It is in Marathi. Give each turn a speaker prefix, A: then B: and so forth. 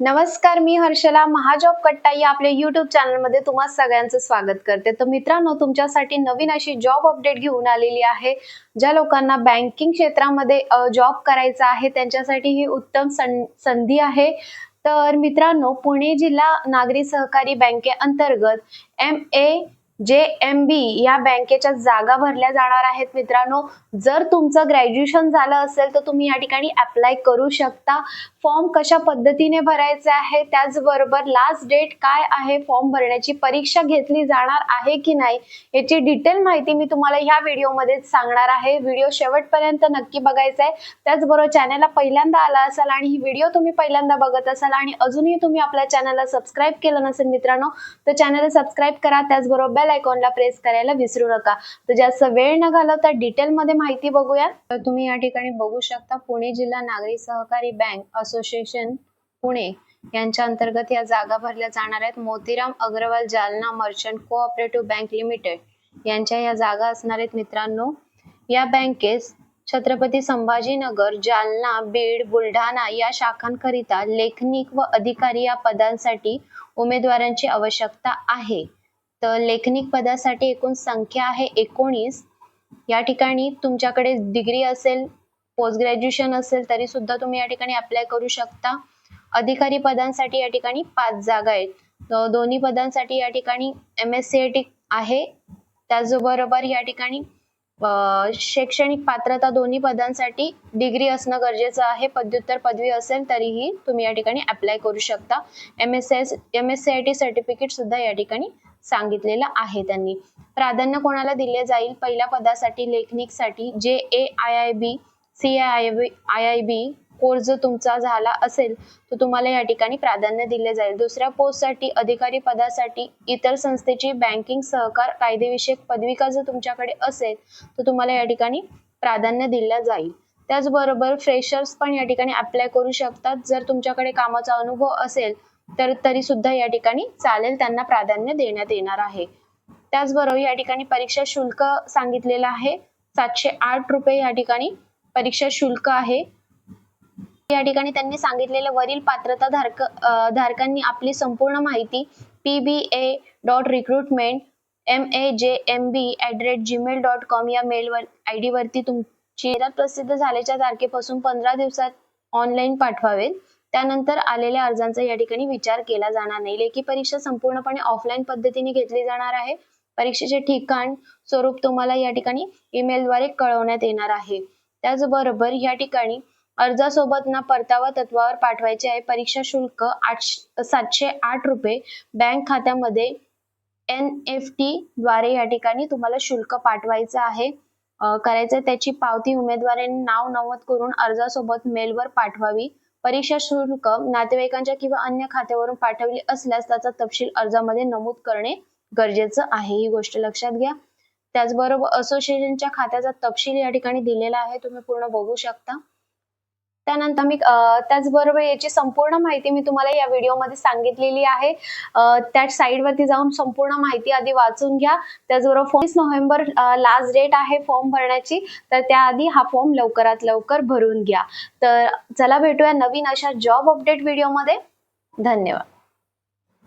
A: नमस्कार मी हर्षला महाजॉब कट्टा या आपल्या युट्यूब चॅनलमध्ये तुम्हा सगळ्यांचं स्वागत करते. तर मित्रांनो तुमच्यासाठी नवीन अशी जॉब अपडेट घेऊन आलेली आहे. ज्या लोकांना बँकिंग क्षेत्रामध्ये जॉब करायचा आहे त्यांच्यासाठी ही उत्तम सं- संधी आहे. तर मित्रांनो पुणे जिल्हा नागरी सहकारी बँकेअंतर्गत एम ए जे एम बी या बँकेच्या जागा भरल्या जाणार आहेत मित्रांनो जर तुमचं ग्रॅज्युएशन झालं असेल तर तुम्ही या ठिकाणी अप्लाय करू शकता. फॉर्म कशा पद्धतीने भरायचे आहे त्याचबरोबर लास्ट डेट काय आहे फॉर्म भरण्याची परीक्षा घेतली जाणार आहे की नाही याची डिटेल माहिती मी तुम्हाला ह्या व्हिडिओमध्ये सांगणार आहे. व्हिडिओ शेवटपर्यंत नक्की बघायचा आहे त्याचबरोबर चॅनलला पहिल्यांदा आला असाल आणि ही व्हिडिओ तुम्ही पहिल्यांदा बघत असाल आणि अजूनही तुम्ही आपल्या चॅनलला सबस्क्राईब केलं नसेल मित्रांनो तर चॅनलला सबस्क्राईब करा. त्याचबरोबर बेल आयकॉनला प्रेस करायला विसरू नका. तर जास्त वेळ न घालवता डिटेलमध्ये माहिती बघूया. तर तुम्ही या ठिकाणी बघू शकता पुणे जिल्हा नागरी सहकारी बँक असोसिएशन पुणे यांच्या अंतर्गत या जागा भरल्या जाणार आहेत. Motiram Agarwal Jalna merchant cooperative bank limited यांच्या या जागा असणार आहेत मित्रांनो. या बँकेस छत्रपती संभाजीनगर जालना बीड बुलढाणा या शाखांकरिता लेखनिक व अधिकारी या पदांसाठी उमेदवारांची आवश्यकता आहे. तर लेखनिक पदासाठी एकूण संख्या आहे एकोणीस. या ठिकाणी तुमच्याकडे डिग्री असेल पोस्ट ग्रॅज्युएशन असेल तरी सुद्धा तुम्ही या ठिकाणी अप्लाय करू शकता. अधिकारी पदांसाठी या ठिकाणी पाच जागा आहेत. दोन्ही पदांसाठी या ठिकाणी M S C I T आहे. त्याचबरोबर या ठिकाणी शैक्षणिक पात्रता दोन्ही पदांसाठी डिग्री असणं गरजेचं आहे. पदव्युत्तर पदवी असेल तरीही तुम्ही या ठिकाणी अप्लाय करू शकता. M S S M S C I T certificate सुद्धा या ठिकाणी सांगितलेलं आहे त्यांनी. प्राधान्य कोणाला दिले जाईल? पहिल्या पदासाठी लेखनिकसाठी जे A I I B C I B I I B course जर तुमचा झाला असेल तर तुम्हाला या ठिकाणी प्राधान्य दिले जाईल. दुसऱ्या पोस्टसाठी अधिकारी पदासाठी इतर संस्थेची बँकिंग सहकार कायदेविषयक पदविका जर तुमच्याकडे असेल तर तुम्हाला या ठिकाणी प्राधान्य दिलं जाईल. त्याचबरोबर फ्रेशर्स पण या ठिकाणी अप्लाय करू शकतात. जर तुमच्याकडे कामाचा अनुभव असेल तर तरी सुद्धा या ठिकाणी चालेल त्यांना प्राधान्य देण्यात येणार आहे. त्याचबरोबर या ठिकाणी परीक्षा शुल्क सांगितलेलं आहे. सातशे आठ रुपये या ठिकाणी परीक्षा शुल्क आहे. या ठिकाणी त्यांनी सांगितलेलं वरील पात्रता धारक धारकांनी आपली संपूर्ण माहिती P B A dot recruitment M A J M B at rate gmail dot com या मेलवर आय डी वरती तुमची प्रसिद्ध झाल्याच्या तारखेपासून पंधरा दिवसात ऑनलाईन पाठवावेत. त्यानंतर आलेल्या अर्जांचा या ठिकाणी विचार केला जाणार नाही. लेखी परीक्षा संपूर्णपणे ऑफलाईन पद्धतीने घेतली जाणार आहे. परीक्षेचे ठिकाण स्वरूप तुम्हाला या ठिकाणी ईमेलद्वारे कळवण्यात येणार आहे. त्याचबरोबर या ठिकाणी अर्जासोबत ना परतावा तत्वावर पाठवायचे आहे. परीक्षा शुल्क सातशे आठ रुपये. बँक खात्यामध्ये एन एफ टी द्वारे या ठिकाणी तुम्हाला शुल्क पाठवायचं आहे. करायचं त्याची पावती उमेदवारांनी नाव नमूद करून अर्जासोबत मेलवर पाठवावी. परीक्षा शुल्क नातेवाईकांच्या किंवा अन्य खात्यावरून पाठवली असल्यास त्याचा तपशील अर्जामध्ये नमूद करणे गरजेचं आहे. ही गोष्ट लक्षात घ्या. त्याचबरोबर असोसिएशनच्या खात्याचा तपशील या ठिकाणी दिलेला आहे. तुम्ही पूर्ण बघू शकता. त्यानंतर मी त्याचबरोबर याची संपूर्ण माहिती मी तुम्हाला या व्हिडिओमध्ये सांगितलेली आहे. त्या साईडवरती जाऊन संपूर्ण माहिती आधी वाचून घ्या. त्याचबरोबर फोर्टीस नोव्हेंबर लास्ट डेट आहे फॉर्म भरण्याची. तर त्याआधी हा फॉर्म लवकरात लवकर भरून घ्या. तर चला भेटूया नवीन अशा जॉब अपडेट व्हिडिओमध्ये. धन्यवाद.